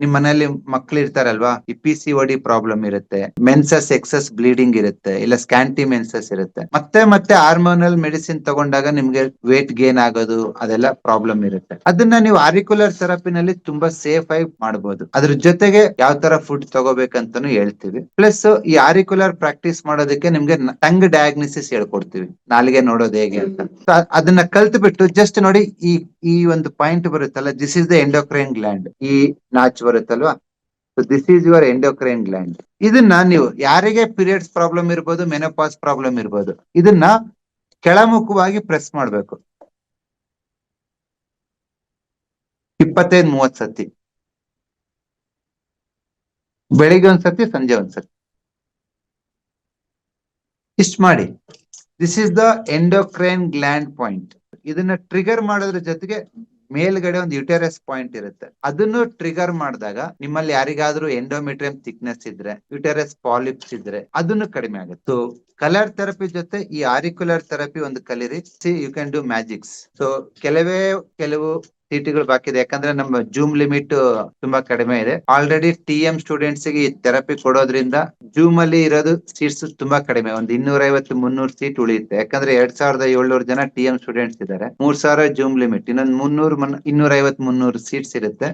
ನಿಮ್ ಮನೆಯಲ್ಲಿ ಮಕ್ಳು ಇರ್ತಾರಲ್ವಾ, ಈ ಪಿ ಸಿ ಒಡಿ ಪ್ರಾಬ್ಲಮ್ ಇರುತ್ತೆ, ಮೆನ್ಸಸ್ ಎಕ್ಸಸ್ ಬ್ಲೀಡಿಂಗ್ ಇರುತ್ತೆ, ಇಲ್ಲ ಸ್ಕ್ಯಾಂಟಿ ಮೆನ್ಸಸ್ ಇರುತ್ತೆ. ಮತ್ತೆ ಮತ್ತೆ ಹಾರ್ಮೋನಲ್ ಮೆಡಿಸಿನ್ ತಗೊಂಡಾಗ ನಿಮ್ಗೆ ವೇಟ್ ಗೇನ್ ಆಗೋದು, ಅದೆಲ್ಲ ಪ್ರಾಬ್ಲಮ್ ಇರುತ್ತೆ. ಅದನ್ನ ನೀವು ಆರಿಕ್ಯುಲರ್ ಥೆರಪಿನಲ್ಲಿ ತುಂಬಾ ಸೇಫ್ ಆಗಿ ಮಾಡಬಹುದು ಅದ್ರ ಜೊತೆಗೆ ಯಾವ ತರ ಫುಡ್ ತಗೋಬೇಕಂತಾನು ಹೇಳ್ತೀವಿ. ಪ್ಲಸ್ ಈ ಆರಿಕ್ಯುಲರ್ ಪ್ರಾಕ್ಟೀಸ್ ಮಾಡೋದಕ್ಕೆ ನಿಮ್ಗೆ ಟಂಗ್ ಡಯಾಗ್ನಿಸಿಸ್ ಹೇಳ್ಕೊಡ್ತೀವಿ. ನಾಲಿಗೆ ನೋಡೋದು ಹೇಗೆ ಅಂತ. ಅದನ್ನ ಕಲ್ತ್ ಬಿಟ್ಟು ಜಸ್ಟ್ ನೋಡಿ ಈ ಈ ಒಂದು ಪಾಯಿಂಟ್ ಬರುತ್ತಲ್ಲ this is the endocrine gland ಈ notch ಬರುತ್ತಲ್ವಾ? This is your endocrine gland ಇದನ್ನ ನೀವು ಯಾರಿಗೆ ಪೀರಿಯಡ್ಸ್ ಪ್ರಾಬ್ಲಮ್ ಇರ್ಬೋದು ಮೆನೋಪಾಸ್ ಪ್ರಾಬ್ಲಮ್ ಇರ್ಬೋದು, ಇದನ್ನ ಕೆಳಮುಖವಾಗಿ ಪ್ರೆಸ್ ಮಾಡ್ಬೇಕು. ಇಪ್ಪತ್ತೈದು ಮೂವತ್ ಸತಿ. ಬೆಳಿಗ್ಗೆ ಒಂದ್ಸತಿ ಸಂಜೆ ಒಂದ್ಸತಿ ಇಷ್ಟ ಮಾಡಿ. This is the endocrine gland point ಇದನ್ನ ಟ್ರಿಗರ್ ಮಾಡೋದ್ರ ಜೊತೆಗೆ ಮೇಲ್ಗಡೆ ಒಂದು ಯುಟೆರಸ್ ಪಾಯಿಂಟ್ ಇರುತ್ತೆ. ಅದನ್ನು ಟ್ರಿಗರ್ ಮಾಡಿದಾಗ ನಿಮ್ಮಲ್ಲಿ ಯಾರಿಗಾದ್ರೂ ಎಂಡೋಮೆಟ್ರಿಯಂ ಥಿಕ್ನೆಸ್ ಇದ್ರೆ ಯುಟೆರಸ್ ಪಾಲಿಪ್ಸ್ ಇದ್ರೆ ಅದನ್ನು ಕಡಿಮೆ ಆಗುತ್ತೆ. ಕಲರ್ ಥೆರಪಿ ಜೊತೆ ಈ ಆರಿಕ್ಯುಲರ್ ಥೆರಪಿ ಒಂದು ಕಲಿರಿ. See you can do magics so ಕೆಲವೇ, ಕೆಲವು ಸೀಟ್ಗಳು ಬಾಕಿ ಇದೆ ಯಾಕಂದ್ರೆ ನಮ್ಮ ಜೂಮ್ ಲಿಮಿಟ್ ತುಂಬಾ ಕಡಿಮೆ ಇದೆ. ಆಲ್ರೆಡಿ ಟಿ ಎಂ ಸ್ಟೂಡೆಂಟ್ಸ್ಗೆ ಥೆರಪಿ ಕೊಡೋದ್ರಿಂದ ಜೂಮ್ ಅಲ್ಲಿ ಇರೋದು ಸೀಟ್ಸ್ ತುಂಬಾ ಕಡಿಮೆ. ಒಂದು ಇನ್ನೂರ ಐವತ್ತು ಮುನ್ನೂರು ಸೀಟ್ ಉಳಿಯುತ್ತೆ. ಯಾಕಂದ್ರೆ ಎರಡ್ ಸಾವಿರದ ಏಳ್ನೂರು ಜನ ಟಿ ಎಂ ಸ್ಟೂಡೆಂಟ್ಸ್ ಇದ್ದಾರೆ. ಮೂರ್ ಸಾವಿರ ಜೂಮ್ ಲಿಮಿಟ್ ಇನ್ನೊಂದು ಮುನ್ನೂರು ಇನ್ನೂರ ಐವತ್ ಮುನ್ನೂರು ಸೀಟ್ಸ್ ಇರುತ್ತೆ.